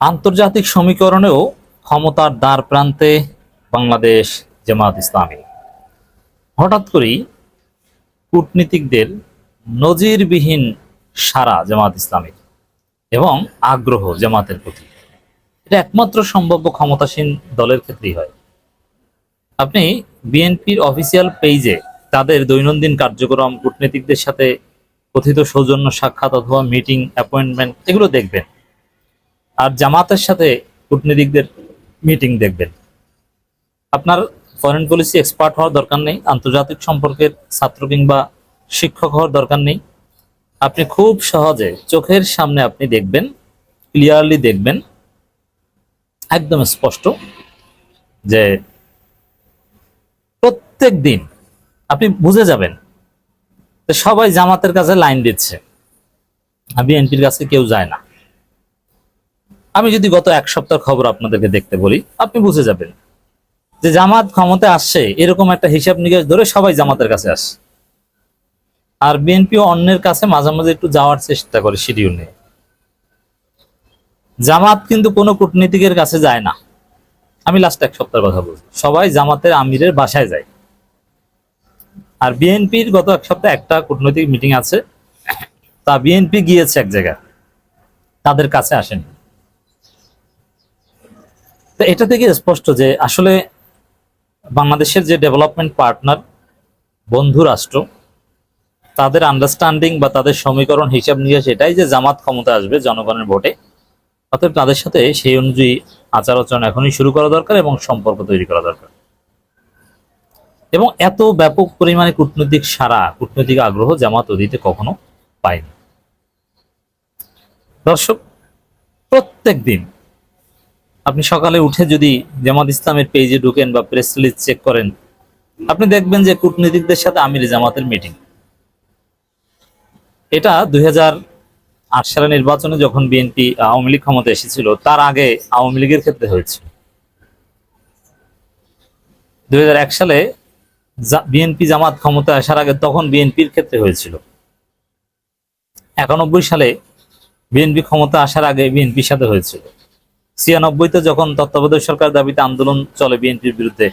আন্তর্জাতিক সমীকরণেও ক্ষমতার দ্বার প্রান্তে বাংলাদেশ জামাত ইসলামী। হঠাৎ করেই কূটনীতিকদের নজিরবিহীন সারা জামাত ইসলামীর এবং আগ্রহ জামাতের প্রতি। এটা একমাত্র সম্ভাব্য ক্ষমতাসীন দলের ক্ষেত্রেই হয়। আপনি বিএনপির অফিসিয়াল পেজে তাদের দৈনন্দিন কার্যক্রম কূটনীতিকদের সাথে কথিত সৌজন্য সাক্ষাৎ অথবা মিটিং, অ্যাপয়েন্টমেন্ট, এগুলো দেখবেন। আর জামাতের সাথে কূটনীতিকদের মিটিং দেখবেন। আপনার ফরেন পলিসি এক্সপার্ট হওয়ার দরকার নেই, আন্তর্জাতিক সম্পর্কের ছাত্র কিংবা শিক্ষক হওয়ার দরকার নেই। আপনি খুব সহজে চোখের সামনে আপনি দেখবেন ক্লিয়ারলি দেখবেন, একদম স্পষ্ট যে প্রত্যেক দিন আপনি বুঝে যাবেন সবাই জামাতের কাছে লাইন দিচ্ছে। বিএনপির কাছে কেউ যায় না। আমি যদি গত এক সপ্তাহ খবর আপনাদেরকে দেখতে বলি, আপনি বুঝে যাবেন যে জামাত ক্ষমতায় আসছে, এরকম একটা হিসাব নিকাশ ধরে সবাই জামাতের কাছে আসে আর বিএনপি অন্যের কাছে মাঝে মাঝে একটু যাওয়ার চেষ্টা করে শিডিউল নিয়ে। জামাত কিন্তু কোনো কূটনীতিকের কাছে যায় না। আমি লাস্ট এক সপ্তাহের কথা বলছি। সবাই জামাতের আমিরের বাসায় যায়। আর বিএনপির গত এক সপ্তাহে একটা কূটনৈতিক মিটিং আছে। তা বিএনপি গিয়েছে এক জায়গায়। তাদের কাছে আসেনি। তো এটা থেকে স্পষ্ট যে আসলে বাংলাদেশের যে ডেভেলপমেন্ট পার্টনার বন্ধু রাষ্ট্র, তাদের আন্ডারস্ট্যান্ডিং বা তাদের সমীকরণ হিসাব নিয়ে সেটাই যে জামাত ক্ষমতা আসবে জনগণের ভোটে, অতএব তাদের সাথে সেই অনুযায়ী আচার আচরণ এখনই শুরু করা দরকার এবং সম্পর্ক তৈরি করা দরকার। এবং এত ব্যাপক পরিমাণে কূটনৈতিক সারা কূটনৈতিক আগ্রহ জামাত অতীতে কখনো পায়নি। দর্শক, প্রত্যেক দিন আপনি সকালে উঠে যদি জামাত ইসলামের পেজে ঢুকেন বা প্রেস রিলিজ চেক করেন, আপনি দেখবেন যে কূটনীতিকদের সাথে আমির জামাতের মিটিং এটা দুই আট সালে নির্বাচনে যখন বিএনপি আওয়ামী লীগ ক্ষমতা এসেছিল, তার আগে আওয়ামী লীগের ক্ষেত্রে হয়েছিল। দুই সালে বিএনপি জামাত ক্ষমতা আসার আগে তখন বিএনপির ক্ষেত্রে হয়েছিল। একানব্বই সালে বিএনপি ক্ষমতা আসার আগে বিএনপির সাথে হয়েছিল। ছিয়ানব্বইতে যখন তত্ত্বাবধায়ক সরকার দাবিতে আন্দোলন চলে বিএনপির বিরুদ্ধে,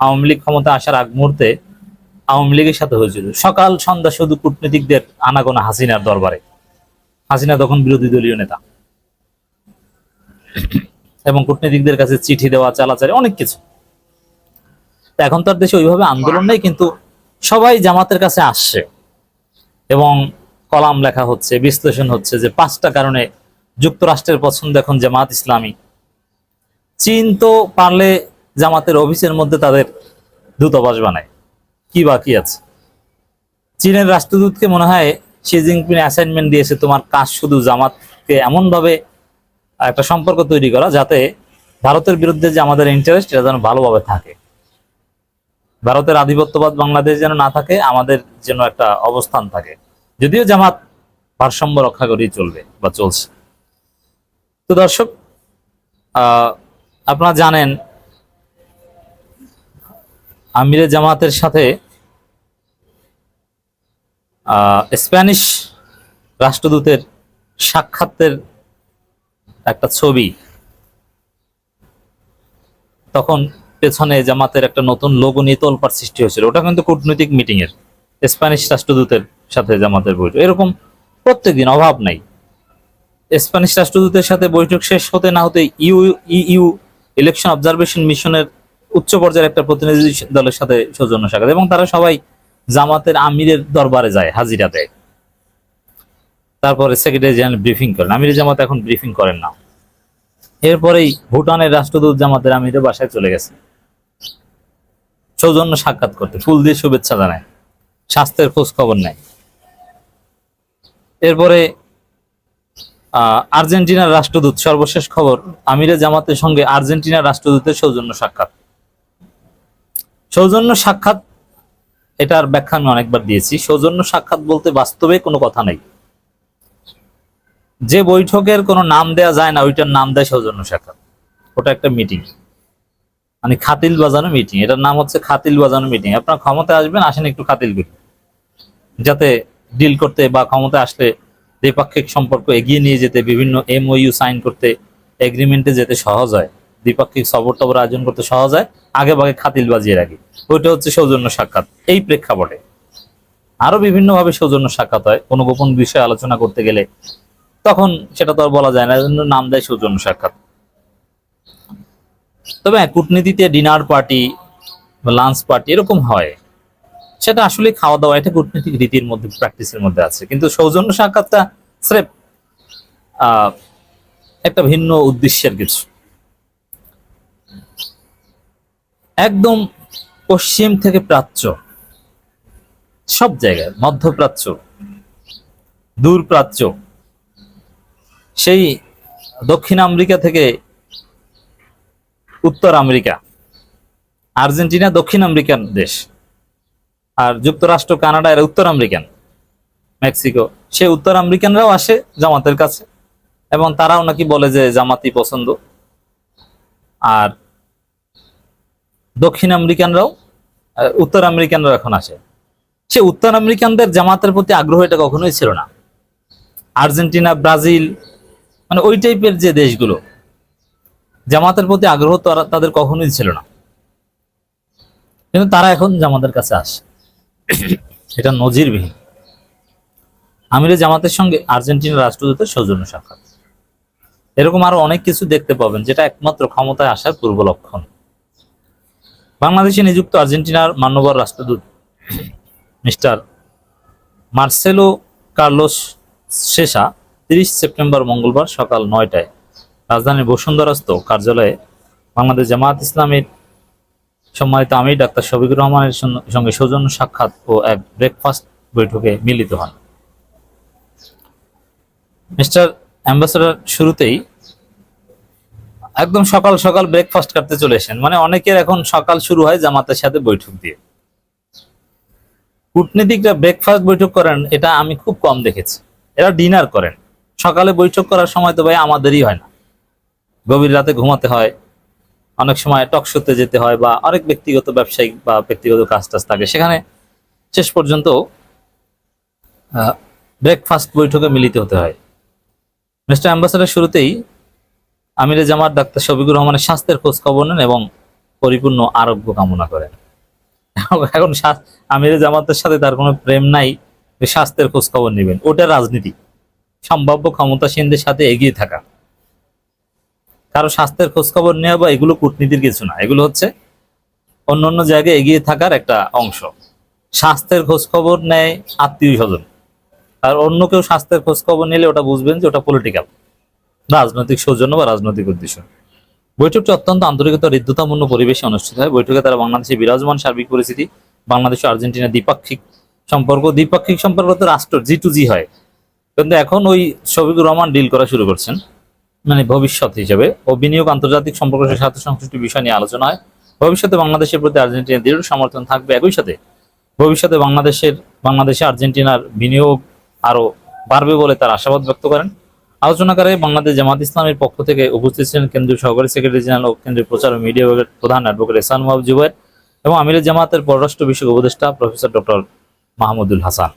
আওয়ামী লীগ ক্ষমতা আসার আগ মুহূর্তে আওয়ামী লীগের সাথে হয়েছিল। সকাল, সন্ধ্যা শুধু কূটনীতিকদের আনাগোনা হাসিনার দরবারে। হাসিনা তখন বিরোধী দলীয় নেতা। এবং কূটনীতিকদের কাছে চিঠি দেওয়া, চালাচালি, অনেক কিছু। এখন তো আর দেশে ওইভাবে আন্দোলন নেই, কিন্তু সবাই জামাতের কাছে আসছে। এবং কলাম লেখা হচ্ছে, বিশ্লেষণ হচ্ছে যে পাঁচটা কারণে যুক্তরাষ্ট্রের পছন্দ এখন জামাত ইসলামী। চীন তো পারলে জামাতের অফিসের মধ্যে তাদের দূতাবাস বানায়। কি বাকি আছে? চীনের রাষ্ট্রদূতকে মনে হয় শি জিনপিং অ্যাসাইনমেন্ট দিয়েছে, তোমার কাজ শুধু জামাতকে এমনভাবে একটা সম্পর্ক তৈরি করা যাতে ভারতের বিরুদ্ধে যে আমাদের ইন্টারেস্ট এটা যেন ভালোভাবে থাকে। ভারতের আধিপত্যবাদ বাংলাদেশ যেন না থাকে, আমাদের যেন একটা অবস্থান থাকে। যদিও জামাত ভারসাম্য রক্ষা করেই চলবে বা চলছে। তো দর্শক আপনারা জানেন, আমিরে জামাতের সাথে স্প্যানিশ রাষ্ট্রদূতের সাক্ষাতের একটা ছবি। তখন পেছনে জামাতের একটা নতুন লোগো নিয়ে তোলপার সৃষ্টি হয়েছিল। ওটা কিন্তু কূটনৈতিক মিটিংয়ের স্প্যানিশ রাষ্ট্রদূতের সাথে জামাতের বৈঠক। এরকম প্রত্যেকদিন অভাব নাই। স্প্যানিশ রাষ্ট্রদূতের সাথে বৈঠক শেষ হতে না হতে ইউ ইউ ইলেকশন অবজারভেশন মিশনের উচ্চ পর্যায়ের একটা প্রতিনিধি দলের সাথে সৌজন্য সাক্ষাৎ এবং তারা সবাই জামাতের আমিরের দরবারে যায়, হাজিরা দেয়। তারপরে সেক্রেটারি জেনারেল ব্রিফিং করেন। আমির জামাত এখন ব্রিফিং করেন না। এরপরেই ভুটানের রাষ্ট্রদূত জামাতের আমিরের বাসায় চলে গেছে। সৌজন্য সাক্ষাৎ করতে, ফুল দিয়ে শুভেচ্ছা জানায়। স্বাস্থ্যের খোঁজ খবর নেয়। এরপরে আর্জেন্টিনার রাষ্ট্রদূত, সর্বশেষ খবর, আমিরে জামাতের সঙ্গে আর্জেন্টিনার রাষ্ট্রদূতের সৌজন্য সাক্ষাৎ। সৌজন্য সাক্ষাৎ, এটার ব্যাখ্যা আমি অনেকবার দিয়েছি। সৌজন্য সাক্ষাৎ বলতে বাস্তবে কোনো কথা নেই। যে বৈঠকের কোনো নাম দেয়া যায় না, ওইটার নাম দেয় সৌজন্য সাক্ষাৎ। ওটা একটা মিটিং মানে খাতিল বাজানো মিটিং এটার নাম হচ্ছে খাতিল বাজানো মিটিং আপনার ক্ষমতায় আসবেন, আসেন একটু খাতিল করি। যাতে ডিল করতে বা ক্ষমতায় আসলে দ্বিপাক্ষিক সম্পর্ক এগিয়ে নিয়ে যেতে বিভিন্ন এমওইউ সাইন করতে এগ্রিমেন্টে যেতে সহজ হয়। দ্বিপাক্ষিক সবর টবর আয়োজন করতে সহজ হয়। আগে ভাগে খাতিল বাজিয়ে রাখি। ওইটা হচ্ছে সৌজন্য সাক্ষাৎ। এই প্রেক্ষাপটে আরও বিভিন্নভাবে সৌজন্য সাক্ষাৎ হয়। কোনো গোপন বিষয়ে আলোচনা করতে গেলে তখন সেটা তো আর বলা যায় না। এজন্য নাম দেয় সৌজন্য সাক্ষাৎ। তবে হ্যাঁ, কূটনীতিতে ডিনার পার্টি লাঞ্চ পার্টি এরকম হয়। সেটা আসলে খাওয়া দাওয়া, এটা কূটনীতিক রীতির মধ্যে প্র্যাকটিসের মধ্যে আছে। কিন্তু সৌজন্য সাক্ষাৎটা স্রেফ একটা ভিন্ন উদ্দেশ্যের কিছু। একদম পশ্চিম থেকে প্রাচ্য, সব জায়গায়, মধ্যপ্রাচ্য দূর প্রাচ্য সেই দক্ষিণ আমেরিকা থেকে উত্তর আমেরিকা, আর্জেন্টিনা দক্ষিণ আমেরিকান দেশ। আর যুক্তরাষ্ট্র, কানাডা, এরা উত্তর আমেরিকান। মেক্সিকো, সে উত্তর আমেরিকানরাও আসে জামাতের কাছে, এবং তারাও নাকি বলে যে জামাতি পছন্দ। আর দক্ষিণ আমেরিকানরাও উত্তর আমেরিকানরাও এখন আসে। সে উত্তর আমেরিকানদের জামাতের প্রতি আগ্রহ এটা কখনোই ছিল না। আর্জেন্টিনা, ব্রাজিল মানে ওই টাইপের যে দেশগুলো, জামাতের প্রতি আগ্রহ তাদের কখনোই ছিল না। কিন্তু তারা এখন জামাতের কাছে আসে। এটা নজিরবিহীন। আমিরে জামাতের সঙ্গে আর্জেন্টিনার রাষ্ট্রদূতের সৌজন্য সাক্ষাৎ। এরকম আরও অনেক কিছু দেখতে পাবেন, যেটা একমাত্র ক্ষমতায় আসার পূর্ব লক্ষণ। বাংলাদেশে নিযুক্ত আর্জেন্টিনার মান্যবর রাষ্ট্রদূত মিস্টার মার্সেলো কার্লোস শেষা তিরিশ সেপ্টেম্বর মঙ্গলবার সকাল নয়টায় রাজধানীর বসুন্ধরাস্ত কার্যালয়ে বাংলাদেশ জামায়াত ইসলামীর সম্মানিত আমি ডাক্তার শফিকুর রহমানের সঙ্গে- সৌজন্য সাক্ষাৎ ও এক ব্রেকফাস্ট বৈঠকে মিলিত হন। মিস্টার অ্যাম্বাসেডর শুরুতেই একদম সকাল সকাল ব্রেকফাস্ট করতে চলে এসেন মানে অনেকের এখন সকাল শুরু হয় জামাতের সাথে বৈঠক দিয়ে। কূটনীতিকরা ব্রেকফাস্ট বৈঠক করেন, এটা আমি খুব কম দেখেছি। এরা ডিনার করেন। সকালে বৈঠক করার সময় তো ভাই আমাদেরই হয় না। গভীর রাতে ঘুমাতে হয়। অনেক সময় টক শোতে যেতে হয় বা অনেক ব্যক্তিগত ব্যবসায়িক বা ব্যক্তিগত কাজ টাজ থাকে। সেখানে শেষ পর্যন্ত ব্রেকফাস্ট বৈঠকে মিলিত হতে হয়। মিস্টার অ্যাম্বাসেডার শুরুতেই আমিরে জামাত, ডাক্তার শফিকুর রহমানের স্বাস্থ্যের খোঁজ খবর নেন এবং পরিপূর্ণ আরোগ্য কামনা করেন। এখন আমিরে জামাতের সাথে তার কোনো প্রেম নাই স্বাস্থ্যের খোঁজ খবর নেবেন। ওটা রাজনীতি। সম্ভাব্য ক্ষমতাসীনদের সাথে এগিয়ে থাকা। কারও স্বাস্থ্যের খোঁজ খবর নেওয়া বা এগুলো কূটনীতির কিছু না। এগুলো হচ্ছে অন্য অন্য জায়গায় এগিয়ে থাকার একটা অংশ। স্বাস্থ্যের খোঁজ খবর নেয় আত্মীয় স্বজন। আর অন্য কেউ স্বাস্থ্যের খোঁজ খবর নিলে ওটা বুঝবেন যে ওটা পলিটিক্যাল রাজনৈতিক সৌজন্য বা রাজনৈতিক উদ্দেশ্য। বৈঠকটি অত্যন্ত আন্তরিকতা হৃদ্যতাপূর্ণ পরিবেশে অনুষ্ঠিত হয়। বৈঠকে তারা বাংলাদেশের বিরাজমান সার্বিক পরিস্থিতি, বাংলাদেশ ও আর্জেন্টিনা দ্বিপাক্ষিক সম্পর্ক দ্বিপাক্ষিক সম্পর্ক তো রাষ্ট্র জি টু জি হয়। কিন্তু এখন ওই শফিকুর রহমান ডিল করা শুরু করছেন। মানে ভবিষ্যৎ হিসেবে ও বিনিয়োগ আন্তর্জাতিক সম্পর্কের সাথে সংশ্লিষ্ট বিষয় নিয়ে আলোচনা হয় ভবিষ্যতে বাংলাদেশের প্রতি আর্জেন্টিনার দৃঢ় সমর্থন থাকবে। একই সাথে ভবিষ্যতে বাংলাদেশের, বাংলাদেশে আর্জেন্টিনার বিনিয়োগ আরও বাড়বে বলে তার আশাবাদ ব্যক্ত করেন। আলোচনাকারে বাংলাদেশ জামাত ইসলামের পক্ষ থেকে উপস্থিত ছিলেন কেন্দ্রীয় সহকারী সেক্রেটারি জেনারেল ও কেন্দ্রীয় প্রচার ও মিডিয়া বিভাগের প্রধান অ্যাডভোকেট এসান মাহবুব জুবাইর এবং আমিরের জামাতের পররাষ্ট্র বিষয়ক উপদেষ্টা প্রফেসর ডক্টর মাহমুদুল হাসান।